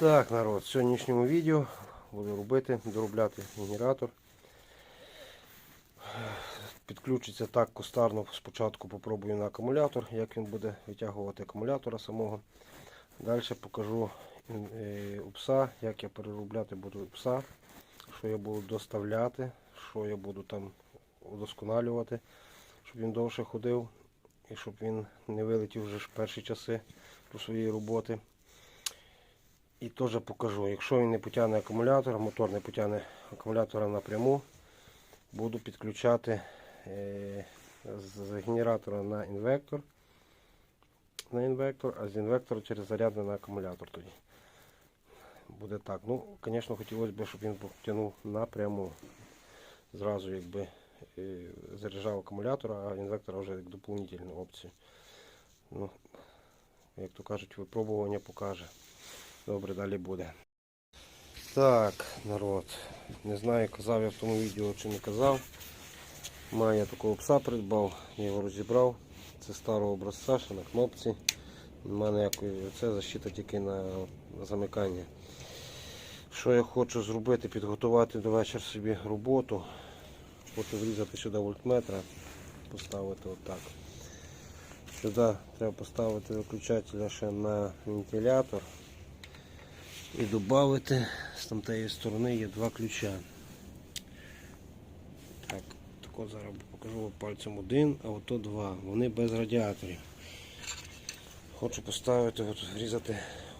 Так, народ, в сьогоднішньому відео буду робити, доробляти генератор. Підключиться так кустарно. Спочатку попробую на акумулятор, як він буде витягувати акумулятора самого. Далі покажу е, упса, як я переробляти буду упса, що я буду доставляти, що я буду там удосконалювати, щоб він довше ходив і щоб він не вилетів вже в перші часи до своєї роботи. І теж покажу, якщо він не потягне акумулятор, мотор не потягне акумулятора напряму, буду підключати е, з генератора на інвектор, на інвектор, а з інвектора через зарядний на акумулятор тоді. Буде так. Ну, звісно, хотілося б, щоб він потягнув напряму. Зразу якби е, заряджав акумулятор, а інвектор вже як доповнительну опцію. Ну, як то кажуть, випробування покаже. Добре, далі буде. Так, народ. Не знаю, казав я в тому відео чи не казав. Маю такого пса придбав, я його розібрав. Це старого образця, ще на кнопці. У мене ніякої це защита тільки на, замикання. Що я хочу зробити? Підготувати до вечора собі роботу. Хочу врізати сюди вольтметра, поставити отак. Сюди треба поставити виключателя ще на вентилятор. І додати з тамтеї сторони є два ключа. Так, тако зараз покажу пальцем один, а ото два. Вони без радіаторів. Хочу поставити, от, врізати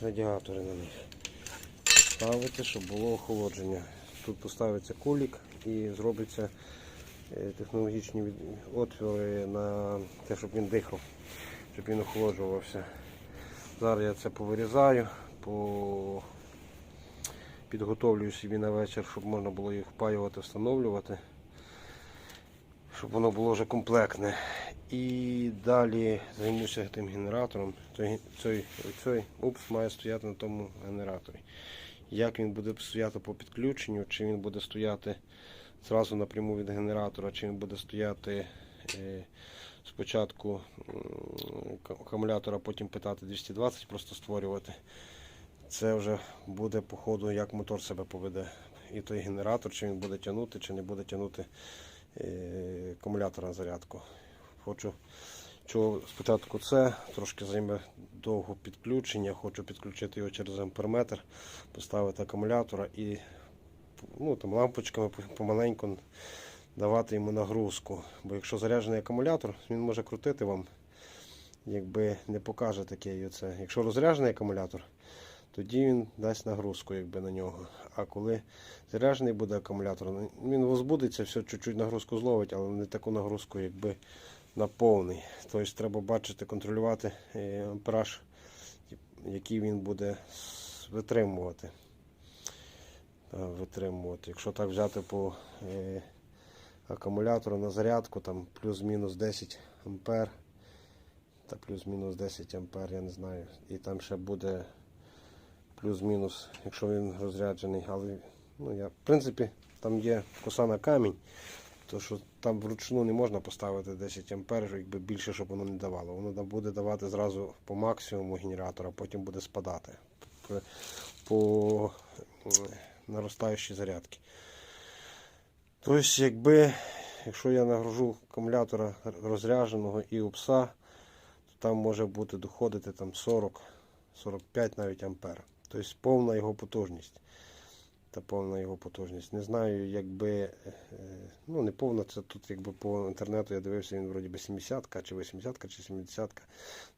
радіатори на них. Ставити, щоб було охолодження. Тут поставиться кулік і зробиться е, технологічні отвори на те, щоб він дихав, щоб він охолоджувався. Зараз я це повирізаю, по... підготовлюю собі на вечір, щоб можна було їх впаювати, встановлювати, щоб воно було вже комплектне. І далі займуся тим генератором. Той, цей, цей упс має стояти на тому генераторі. Як він буде стояти по підключенню, чи він буде стояти зразу напряму від генератора, чи він буде стояти е, спочатку м, акумулятора, потім питати 220, просто створювати. Це вже буде по ходу, як мотор себе поведе. І той генератор, чи він буде тягнути, чи не буде тягнути е, акумулятор на зарядку. Хочу чого спочатку це, трошки займе довго підключення, хочу підключити його через амперметр, поставити акумулятора і ну, там, лампочками помаленьку давати йому нагрузку. Бо якщо заряджений акумулятор, він може крутити вам, якби не покаже таке. Якщо розряджений акумулятор, тоді він дасть нагрузку якби, на нього. А коли заряджений буде акумулятор, ну, він возбудиться, все чуть-чуть нагрузку зловить, але не таку нагрузку, якби на повний. Тобто треба бачити, контролювати е, ампераж, який він буде витримувати. Е, витримувати. Якщо так взяти по е, акумулятору на зарядку, там плюс-мінус 10 ампер, та плюс-мінус 10 ампер, я не знаю. І там ще буде плюс-мінус, якщо він розряджений. Але ну, я, в принципі, там є коса на камінь, то що там вручну не можна поставити 10 ампер, якби більше, щоб воно не давало. Воно буде давати зразу по максимуму генератора, потім буде спадати по, по наростаючій зарядці. Тобто, якби, якщо я нагружу акумулятора розрядженого і упса, то там може бути доходити там 40, 45 навіть ампер. Тобто повна його потужність. Та повна його потужність. Не знаю, якби, е, ну не повна, це тут якби по інтернету я дивився, він вроді би 70 чи 80 чи 70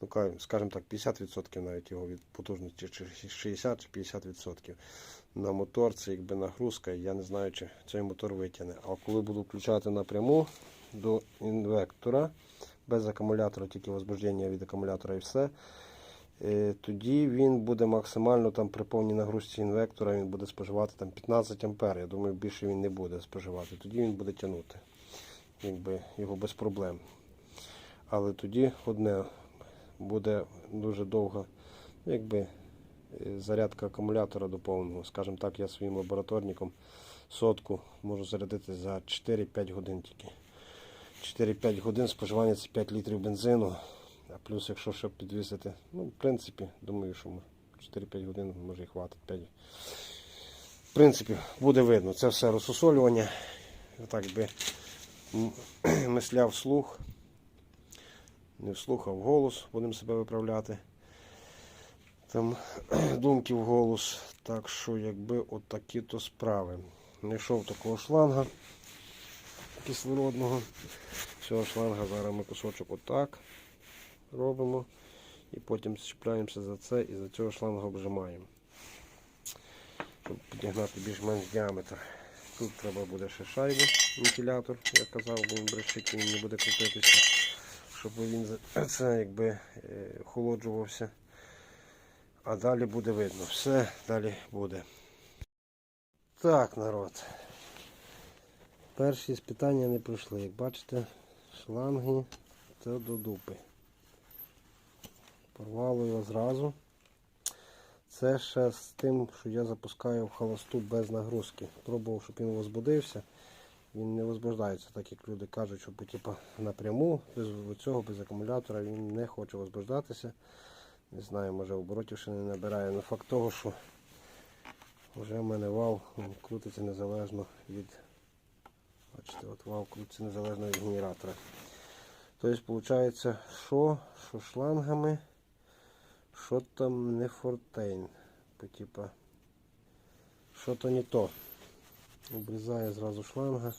ну скажімо так, 50% навіть його від потужності, чи 60 чи 50%. На мотор це якби нагрузка, я не знаю, чи цей мотор витягне. А коли буду включати напряму до інвектора, без акумулятора, тільки возбуждення від акумулятора і все. Е, Тоді він буде максимально там при повній нагрузці інвектора він буде споживати там 15 ампер. Я думаю, більше він не буде споживати. Тоді він буде тягнути. Якби його без проблем. Але тоді одне буде дуже довга, ну, якби е, зарядка акумулятора до. Скажімо так, я своїм лабораторником сотку можу зарядити за 4-5 годин тільки. 4-5 годин споживання це 5 літрів бензину. Плюс, якщо ще підвісити, ну, в принципі, думаю, що 4-5 годин, може і хватить 5. В принципі, буде видно. Це все розсусолювання. Так би мисляв слух. Не вслух, а в голос будемо себе виправляти. Там думки в голос. Так що, якби от то справи. Знайшов такого шланга кислородного. Цього шланга зараз ми кусочок отак робимо. І потім чіпляємося за це і за цього шланга обжимаємо. Щоб підігнати більш-менш діаметр. Тут треба буде ще шайбу, вентилятор, я казав, він брещить, він не буде крутитися, щоб він це якби е, охолоджувався. А далі буде видно. Все далі буде. Так, народ. Перші спитання не пройшли. Як бачите, шланги це до дупи. Порвало його зразу. Це ще з тим, що я запускаю в холосту без нагрузки. Пробував, щоб він возбудився. Він не возбуждається, так як люди кажуть, що типу, напряму, без цього, без акумулятора він не хоче возбуждатися. Не знаю, може оборотів ще не набирає. але факт того, що вже в мене вал крутиться незалежно від. Бачите, от вал крутиться незалежно від генератора. Тобто, виходить, що, що шлангами, що там не фортейн. Бо, Типа, що то не то. Обрізає зразу шланга.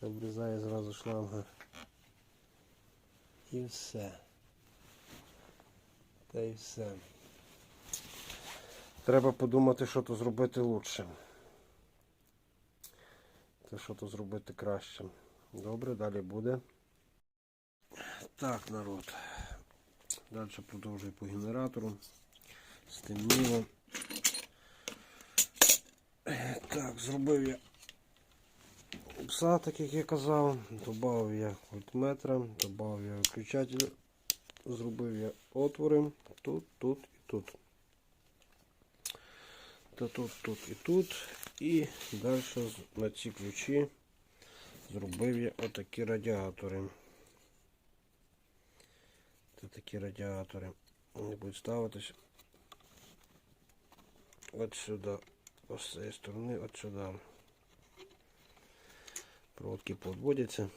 Обрізає зразу шланга. І все. Та і все. Треба подумати, що то зробити лучше. Та що то зробити краще. Добре, далі буде. Так, народ. Далі продовжую по генератору. Стемніло. Так, зробив я пса, так як я казав. Добавив я вольтметра, додав я виключатель, зробив я отвори тут, тут і тут. Та тут, тут і тут. І далі на ці ключі зробив я отакі радіатори. Такі радіатори. Вони будуть ставитися от сюди. Ось з цієї сторони, от сюди. Проводки подводяться.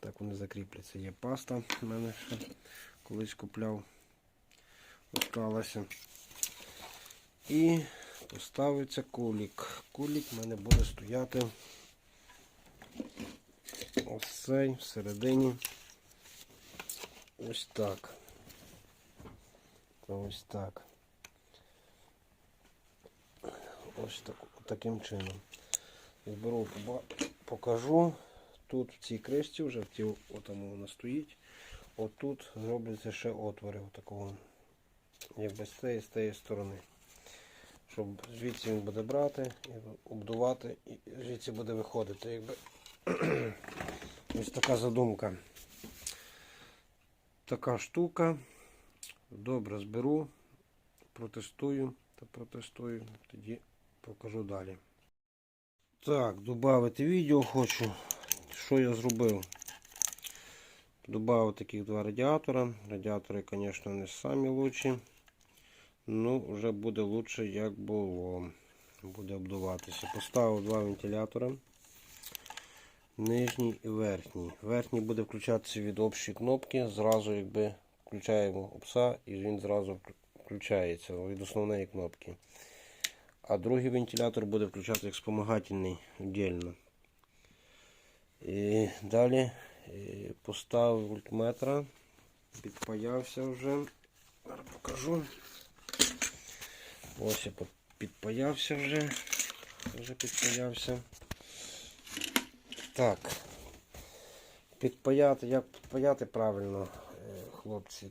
Так вони закріпляться. Є паста в мене ще колись купляв. Осталася. І поставиться кулік. Кулік в мене буде стояти ось цей всередині. Ось так. Ось так. Ось так, таким чином. Зберу, покажу. Тут в цій кришці вже в ті, отому вона стоїть. Отут зробляться ще отвори отакого. Якби з цієї з цієї сторони. Щоб звідси він буде брати, обдувати, і звідси буде виходити. Якби. Ось така задумка. Така штука. Добре зберу, протестую та протестую, тоді покажу далі. Так, додати відео хочу. Що я зробив? Добавив таких два радіатора. Радіатори, звісно, не самі лучші. Ну, вже буде лучше, як було. Буде обдуватися. Поставив два вентилятора. Нижній і верхній. Верхній буде включатися від общої кнопки. Зразу якби включаємо опса і він зразу включається від основної кнопки. А другий вентилятор буде включати як спомагательний віддільно. І далі е, поставив вольтметра, підпаявся вже. Зараз покажу. Ось я підпаявся вже. Вже підпаявся. Так. Підпаяти, як підпаяти правильно, хлопці.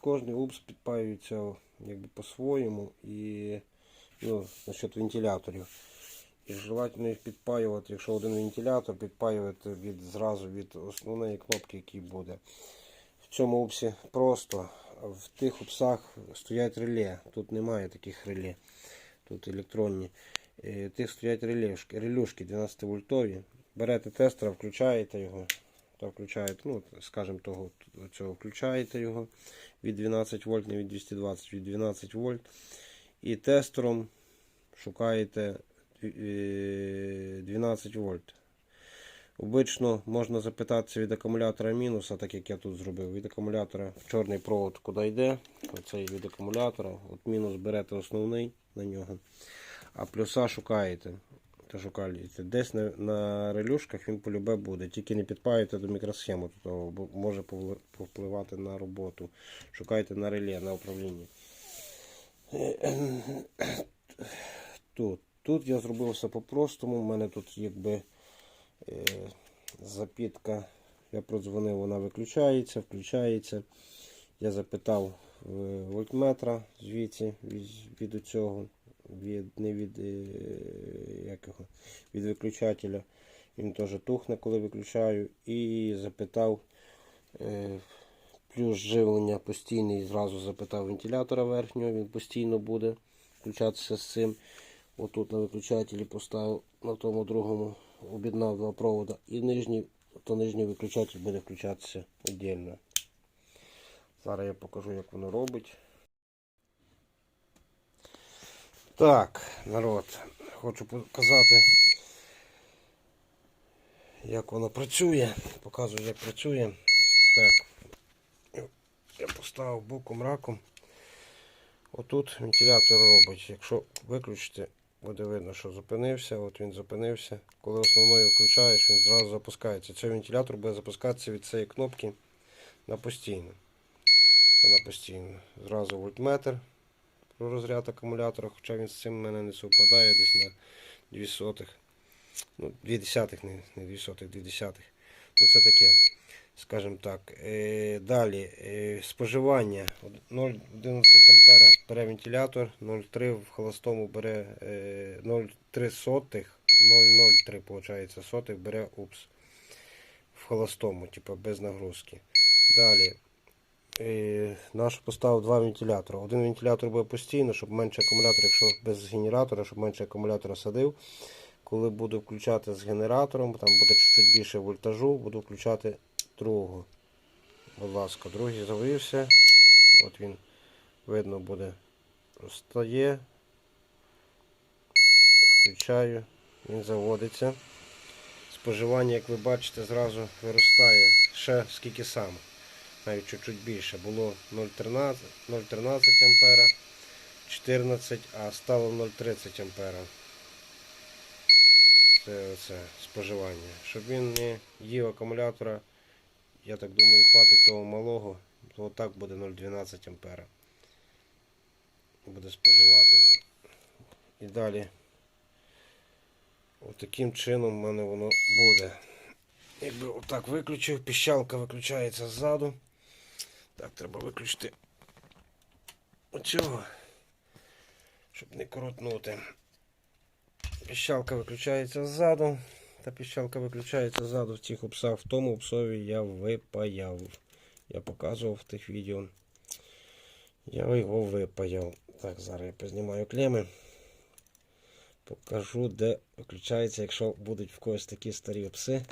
Кожний упс підпаюється якби по-своєму і ну, насчет вентиляторів. І желательно їх підпаювати, якщо один вентилятор, підпаювати від, зразу від основної кнопки, який буде. В цьому упсі просто, в тих упсах стоять реле. Тут немає таких реле. Тут електронні. Е, Тих стоять релюшки, релюшки 12 вольтові. Берете тестера, включаєте його. Та включаєте, ну, скажімо, того, цього включаєте його від 12 вольт, не від 220, від 12 вольт. І тестером шукаєте е, 12 вольт. Обично можна запитатися від акумулятора мінуса, так як я тут зробив. Від акумулятора в чорний провод куди йде. Оцей від акумулятора. От мінус берете основний на нього. А плюса шукаєте. Та шукаєте. Десь на, на релюшках він полюбе буде. Тільки не підпаюйте до мікросхеми, то може повпливати на роботу. Шукайте на реле, на управлінні. Тут. Тут я зробив все по-простому. У мене тут якби е, запітка. Я продзвонив, вона виключається, включається. Я запитав е, вольтметра звідси від, від цього, від, не від, е, як його, від виключателя. Він теж тухне, коли виключаю. І запитав е, плюс живлення постійний. Зразу запитав вентилятора верхнього, він постійно буде включатися з цим. Отут на виключателі поставив на тому другому, об'єднав два провода. І нижній, то нижній виключатель буде включатися віддільно. Зараз я покажу, як воно робить. Так, народ, хочу показати, як воно працює. Показую, як працює. Так, я поставив боком раком. Отут вентилятор робить. Якщо виключити, буде видно, що зупинився. От він зупинився. Коли основною включаєш, він зразу запускається. Цей вентилятор буде запускатися від цієї кнопки на постійно. На постійно. Зразу вольтметр про розряд акумулятора, хоча він з цим в мене не совпадає десь на 2 сотих. Ну, 2 десятих, не, не 2 сотих, 2 десятих. Ну це таке скажімо так. Е, далі е, споживання 0,11 ампера бере вентилятор, 0,3 в холостому бере е, 0,3 сотих, 0,03 виходить, сотих бере упс. В холостому, типу без нагрузки. Далі. Е, наш поставив два вентилятори. Один вентилятор буде постійно, щоб менше акумулятора, якщо без генератора, щоб менше акумулятора садив. Коли буду включати з генератором, там буде чуть-чуть більше вольтажу, буду включати другого. Будь ласка, другий завився. От він видно буде. Стає. Включаю, він заводиться. Споживання, як ви бачите, зразу виростає. Ще скільки саме. Навіть чуть-чуть більше. Було 0,13 0,13 ампера, 14, а стало 0,30 ампера. Це оце споживання. Щоб він не їв акумулятора, я так думаю, хватить того малого, то так буде 0,12 ампера. Буде споживати. І далі таким чином в мене воно буде. Якби отак виключив, піщалка виключається ззаду. Так, треба виключити оцього, щоб не коротнути. Піщалка виключається ззаду. Та піщалка виключається ззаду в цих обсах. В тому обсові я випаяв. Я показував в тих відео. Я його випаяв. Так, зараз я познімаю клеми. Покажу, де виключається, якщо будуть в когось такі старі пси,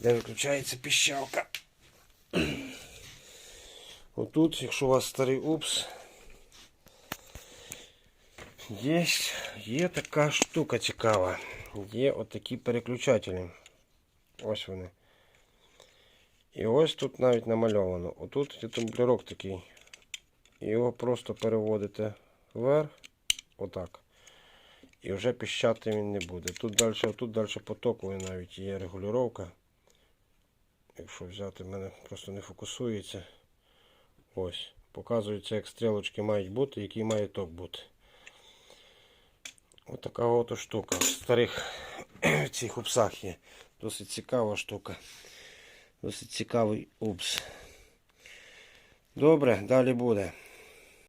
де виключається піщалка. Отут, якщо у вас старий упс, є, є така штука цікава. Є отакі переключателі. Ось вони. І ось тут навіть намальовано. Отут є тумблерок такий. Його просто переводите вверх, отак. І вже піщати він не буде. Тут далі, тут далі потоковий навіть є регулювання. Якщо взяти, в мене просто не фокусується. Ось. Показується, як стрілочки мають бути, який має ток бути. Ось така от штука. В старих цих упсах є. Досить цікава штука. Досить цікавий упс. Добре, далі буде.